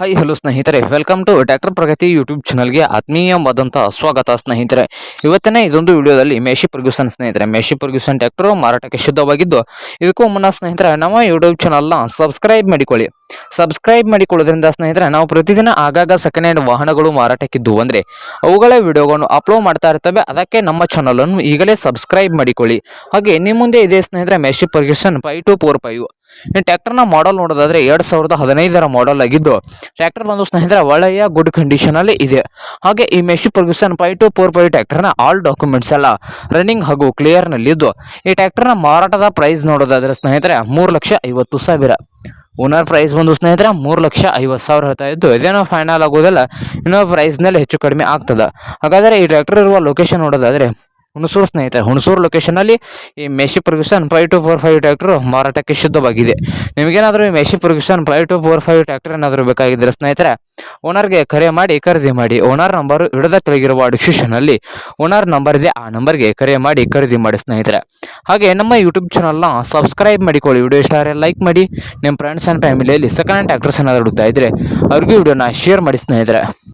Hi hello ಸ್ನೇಹಿತರೆ. Welcome to doctor Pragati YouTube ಚಾನಲ್ಗೆ ಆತ್ಮೀಯವಾದಂಥ ಸ್ವಾಗತ ಸ್ನೇಹಿತರೆ. ಇವತ್ತಿನ ಇದೊಂದು ವಿಡಿಯೋದಲ್ಲಿ ಮೇಶಿ ಪರ್ಗ್ಯೂಸನ್ ಸ್ನೇಹಿತರೆ. ಮೇಶಿ ಪರ್ಗ್ಯೂಸನ್ ಟ್ಯಾಕ್ಟರ್ ಮಾರಾಟಕ್ಕೆ ಶುದ್ಧವಾಗಿದ್ದು, ಇದಕ್ಕೂ ಮುನ್ನ ಸ್ನೇಹಿತರೆ, ನಮ್ಮ ಯೂಟ್ಯೂಬ್ ಚಾನಲ್ನ ಸಬ್ಸ್ಕ್ರೈಬ್ ಮಾಡಿಕೊಳ್ಳಿ. ಸಬ್ಸ್ಕ್ರೈಬ್ ಮಾಡಿಕೊಳ್ಳೋದ್ರಿಂದ ಸ್ನೇಹಿತರೆ, ನಾವು ಪ್ರತಿದಿನ ಆಗಾಗ ಸೆಕೆಂಡ್ ಹ್ಯಾಂಡ್ ವಾಹನಗಳು ಮಾರಾಟಕ್ಕಿದ್ದು ಅಂದರೆ, ಅವುಗಳ ವಿಡಿಯೋಗಳನ್ನು ಅಪ್ಲೋಡ್ ಮಾಡ್ತಾ ಇರ್ತವೆ. ಅದಕ್ಕೆ ನಮ್ಮ ಚಾನಲನ್ನು ಈಗಲೇ ಸಬ್ಸ್ಕ್ರೈಬ್ ಮಾಡಿಕೊಳ್ಳಿ. ಹಾಗೆ ನಿಮ್ಮ ಮುಂದೆ ಇದೆ ಸ್ನೇಹಿತರೆ Massey Ferguson five two four five ಈ ಟ್ರ್ಯಾಕ್ಟರ್ನ ಮಾಡಲ್ ನೋಡೋದಾದ್ರೆ ಎರಡು ಸಾವಿರದ ಹದಿನೈದರ ಮಾಡಲ್ ಆಗಿದ್ದು, ಟ್ರ್ಯಾಕ್ಟರ್ ಬಂದು ಸ್ನೇಹಿತರೆ ಒಳ್ಳೆಯ ಗುಡ್ ಕಂಡೀಷನ್ ಅಲ್ಲಿ ಇದೆ. ಹಾಗೆ ಈ Massey Ferguson five two four five ಟ್ರ್ಯಾಕ್ಟರ್ನ ಆಲ್ ಡಾಕ್ಯುಮೆಂಟ್ಸ್ ಎಲ್ಲ ರನ್ನಿಂಗ್ ಹಾಗೂ ಕ್ಲಿಯರ್ನಲ್ಲಿದ್ದು ಈ ಟ್ಯಾಕ್ಟರ್ನ ಮಾರಾಟದ ಪ್ರೈಸ್ ನೋಡೋದಾದ್ರೆ ಸ್ನೇಹಿತರೆ ಮೂರು ಲಕ್ಷ ಐವತ್ತು ಸಾವಿರ. ಓನರ್ ಪ್ರೈಸ್ ಬಂದು ಸ್ನೇಹಿತರೆ ಮೂರು ಲಕ್ಷ ಐವತ್ತು ಸಾವಿರ ಹೇಳ್ತಾ ಇದ್ದು, ಇದೇನೋ ಫೈನಲ್ ಆಗೋದಿಲ್ಲ, ಇನ್ನೋ ಪ್ರೈಸ್ನಲ್ಲಿ ಹೆಚ್ಚು ಕಡಿಮೆ ಆಗ್ತದೆ. ಹಾಗಾದರೆ ಈ ಟ್ರ್ಯಾಕ್ಟರ್ ಇರುವ ಲೊಕೇಶನ್ ನೋಡೋದಾದ್ರೆ ಹುಣಸೂರು ಸ್ನೇಹಿತರೆ, ಹುಣಸೂರು ಲೊಕೇಶನಲ್ಲಿ ಈ Massey Ferguson five two four five tractor ಮಾರಾಟಕ್ಕೆ ಶುದ್ಧವಾಗಿದೆ. ನಿಮಗೇನಾದರೂ ಈ Massey Ferguson five two four five tractor ಏನಾದರೂ ಬೇಕಾಗಿದ್ದರೆ ಸ್ನೇಹಿತರೆ ಓನರ್ಗೆ ಕರೆ ಮಾಡಿ, ಖರೀದಿ ಮಾಡಿ ಓನರ್ ನಂಬರ್ ಹಿಡಿದ ಕೆಳಗಿರುವ ಡಿಸ್ಕ್ರಿಪ್ಷನಲ್ಲಿ ಓನರ್ ನಂಬರ್ ಇದೆ, ಆ ನಂಬರ್ಗೆ ಕರೆ ಮಾಡಿ, ಖರೀದಿ ಮಾಡಿ ಸ್ನೇಹಿತರೆ. ಹಾಗೆ ನಮ್ಮ ಯೂಟ್ಯೂಬ್ ಚಾನಲ್ನ ಸಬ್ಸ್ಕ್ರೈಬ್ ಮಾಡಿಕೊಳ್ಳಿ ವಿಡಿಯೋ ಇಷ್ಟ ಆದರೆ ಲೈಕ್ ಮಾಡಿ ನಿಮ್ಮ ಫ್ರೆಂಡ್ಸ್ ಆ್ಯಂಡ್ ಫ್ಯಾಮಿಲಿಯಲ್ಲಿ ಸೆಕೆಂಡ್ ಹ್ಯಾಂಡ್ ಟ್ರ್ಯಾಕ್ಟರ್ಸ್ ಏನಾದರೂ ಹುಡುಕ್ತಾ ಇದ್ದರೆ ಅವ್ರಿಗೂ ವಿಡಿಯೋನ ಶೇರ್ ಮಾಡಿ ಸ್ನೇಹಿತರೆ.